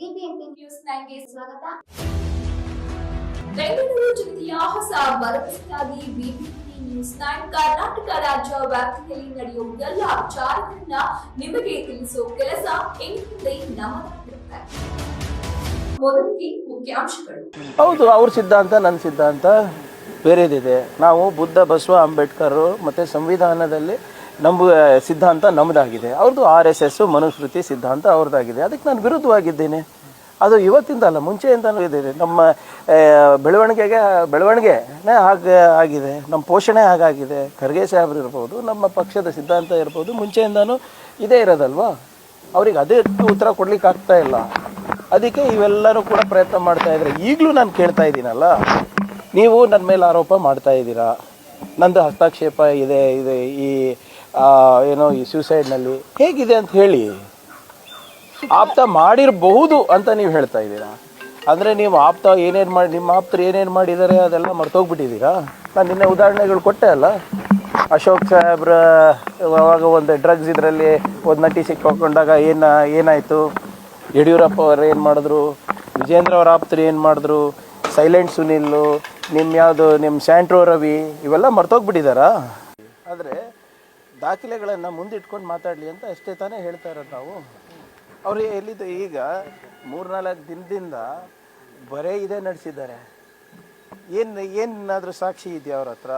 BBMP news ನೈನ್ಗೆ ಸ್ವಾಗತ. ಬೆಂಗಳೂರು ಜಿಲ್ಲೆಯ ಹೊಸ ಭರವಸೆಯಾಗಿ ಬಿಬಿಎಂಪಿ ನ್ಯೂಸ್ ನೈನ್ ಕರ್ನಾಟಕ ರಾಜ್ಯ ವ್ಯಾಪ್ತಿಯಲ್ಲಿ ನಡೆಯುವ ಎಲ್ಲ ವಿಚಾರಗಳನ್ನ ನಿಮಗೆ ತಿಳಿಸುವ ಕೆಲಸ ಇನ್ಮುಂದೆ ನಮ್ಮದಾಗಿರುತ್ತೆ ಮೊದಲಿಗೆ ಮುಖ್ಯಾಂಶಗಳು. ಹೌದು ಅವ್ರ ಸಿದ್ಧಾಂತ ನನ್ನ ಸಿದ್ಧಾಂತ ಬೇರೆದಿದೆ. ನಾವು ಬುದ್ಧ ಬಸವ ಅಂಬೇಡ್ಕರ್ ಮತ್ತು ಸಂವಿಧಾನದಲ್ಲಿ ನಂಬುವ ಸಿದ್ಧಾಂತ ನಮ್ಮದಾಗಿದೆ ಅವ್ರದ್ದು ಆರ್ ಎಸ್ ಎಸ್, ಮನುಸ್ಮೃತಿ ಸಿದ್ಧಾಂತ ಅವ್ರದ್ದಾಗಿದೆ. ಅದಕ್ಕೆ ನಾನು ವಿರುದ್ಧವಾಗಿದ್ದೇನೆ. ಅದು ಇವತ್ತಿಂದ ಅಲ್ಲ ಮುಂಚೆಯಿಂದಲೂ ಇದೆ. ನಮ್ಮ ಬೆಳವಣಿಗೆಗೆ ಬೆಳವಣಿಗೆನೇ ಹಾಗೆ, ಆಗಿದೆ. ನಮ್ಮ ಪೋಷಣೆ ಹಾಗಾಗಿದೆ. ಖರ್ಗೆ ಸಾಹೇಬ್ರು ಇರ್ಬೋದು, ನಮ್ಮ ಪಕ್ಷದ ಸಿದ್ಧಾಂತ ಇರ್ಬೋದು, ಮುಂಚೆಯಿಂದನೂ ಇದೇ ಇರೋದಲ್ವಾ? ಅವ್ರಿಗೆ ಅದೇ ಉತ್ತರ ಕೊಡ್ಲಿಕ್ಕೆ ಆಗ್ತಾ ಇಲ್ಲ. ಅದಕ್ಕೆ ಇವೆಲ್ಲರೂ ಕೂಡ ಪ್ರಯತ್ನ ಮಾಡ್ತಾ ಇದ್ದಾರೆ ಈಗಲೂ ನಾನು ಕೇಳ್ತಾ ಇದ್ದೀನಲ್ಲ, ನೀವು ನನ್ನ ಮೇಲೆ ಆರೋಪ ಮಾಡ್ತಾ ಇದ್ದೀರಾ? ನಂದು ಹಸ್ತಕ್ಷೇಪ ಇದೆ ಇದೆ, ಈ ಏನೋ ಈ ಸೂಸೈಡ್ನಲ್ಲಿ ಹೇಗಿದೆ ಅಂತ ಹೇಳಿ ಆಪ್ತ ಮಾಡಿರಬಹುದು ಅಂತ ನೀವು ಹೇಳ್ತಾ ಇದ್ದೀರಾ? ಅಂದರೆ ನೀವು ಆಪ್ತ ಏನೇನು ಮಾಡಿ, ನಿಮ್ಮ ಆಪ್ತರು ಏನೇನು ಮಾಡಿದ್ದಾರೆ ಅದೆಲ್ಲ ಮರ್ತೋಗ್ಬಿಟ್ಟಿದ್ದೀರಾ? ನಾನು ನಿನ್ನೆ ಉದಾಹರಣೆಗಳು ಕೊಟ್ಟೆ ಅಲ್ಲ. ಅಶೋಕ್ ಸಾಹೇಬ್ರ, ಅವಾಗ ಒಂದು ಡ್ರಗ್ಸ್ ಇದರಲ್ಲಿ ಒಂದು ನಟಿ ಸಿಕ್ಕಾಕೊಂಡಾಗ ಏನು, ಏನಾಯಿತು? ಯಡಿಯೂರಪ್ಪ ಅವರು ಏನು ಮಾಡಿದ್ರು? ವಿಜೇಂದ್ರ ಅವ್ರ ಆಪ್ತರು ಏನು ಮಾಡಿದ್ರು? ಸೈಲೆಂಟ್ ಸುನಿಲ್ಲು ನಿಮ್ಮ ಯಾವುದು ನಿಮ್ಮ ಸ್ಯಾಂಟ್ರೋ ರವಿ, ಇವೆಲ್ಲ ಮರ್ತೋಗ್ಬಿಟ್ಟಿದ್ದಾರಾ? ಆದರೆ ದಾಖಲೆಗಳನ್ನು ಮುಂದಿಟ್ಕೊಂಡು ಮಾತಾಡಲಿ ಅಂತ ಅಷ್ಟೇ ತಾನೇ ಹೇಳ್ತಾ ಇರೋದು ನಾವು. ಅವರು ಎಲ್ಲಿದ್ದು ಈಗ ಮೂರ್ನಾಲ್ಕು ದಿನದಿಂದ ಬರೇ ಇದೇ ನಡೆಸಿದ್ದಾರೆ. ಏನು, ಏನಾದರೂ ಸಾಕ್ಷಿ ಇದೆಯಾ ಅವ್ರ ಹತ್ರ?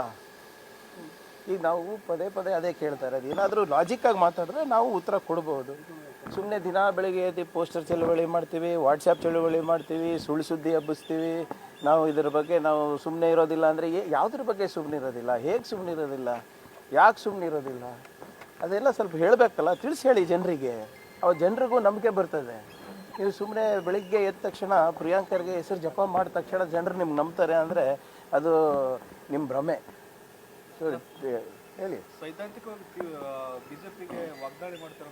ಈಗ ನಾವು ಪದೇ ಪದೇ ಅದೇ ಕೇಳ್ತಾ ಇರೋದು. ಏನಾದರೂ ಲಾಜಿಕ್ಕಾಗಿ ಮಾತಾಡಿದ್ರೆ ನಾವು ಉತ್ತರ ಕೊಡ್ಬೋದು. ಸುಮ್ಮನೆ ದಿನ ಬೆಳಿಗ್ಗೆ ಎದ್ದು ಪೋಸ್ಟರ್ ಚಳುವಳಿ ಮಾಡ್ತೀವಿ ವಾಟ್ಸಪ್ ಚಳುವಳಿ ಮಾಡ್ತೀವಿ, ಸುಳ್ಳು ಸುದ್ದಿ ಹಬ್ಬಿಸ್ತೀವಿ. ನಾವು ಇದ್ರ ಬಗ್ಗೆ ನಾವು ಸುಮ್ಮನೆ ಇರೋದಿಲ್ಲ ಅಂದರೆ, ಯಾವುದ್ರ ಬಗ್ಗೆ ಸುಮ್ಮನೆ ಇರೋದಿಲ್ಲ ಹೇಗೆ ಸುಮ್ಮನೆ ಇರೋದಿಲ್ಲ ಯಾಕೆ ಸುಮ್ಮನೆ ಇರೋದಿಲ್ಲ? ಅದೆಲ್ಲ ಸ್ವಲ್ಪ ಹೇಳಬೇಕಲ್ಲ, ತಿಳಿಸಿ ಹೇಳಿ ಜನರಿಗೆ. ಅವ ಜನರಿಗೂ ನಂಬಿಕೆ ಬರ್ತದೆ. ನೀವು ಸುಮ್ಮನೆ ಬೆಳಿಗ್ಗೆ ಎದ್ದ ತಕ್ಷಣ ಪ್ರಿಯಾಂಕರ್ಗೆ ಹೆಸರು ಜಪ ಮಾಡಿದ ತಕ್ಷಣ ಜನರು ನಿಮ್ಗೆ ನಂಬ್ತಾರೆ ಅಂದರೆ ಅದು ನಿಮ್ಮ ಭ್ರಮೆ. ಹೇಳಿ. ಸೈದ್ಧಾಂತಿಕವಾಗಿ ಬಿಜೆಪಿಗೆ ವಾಗ್ದಾಳಿ ಮಾಡ್ತಾರೆ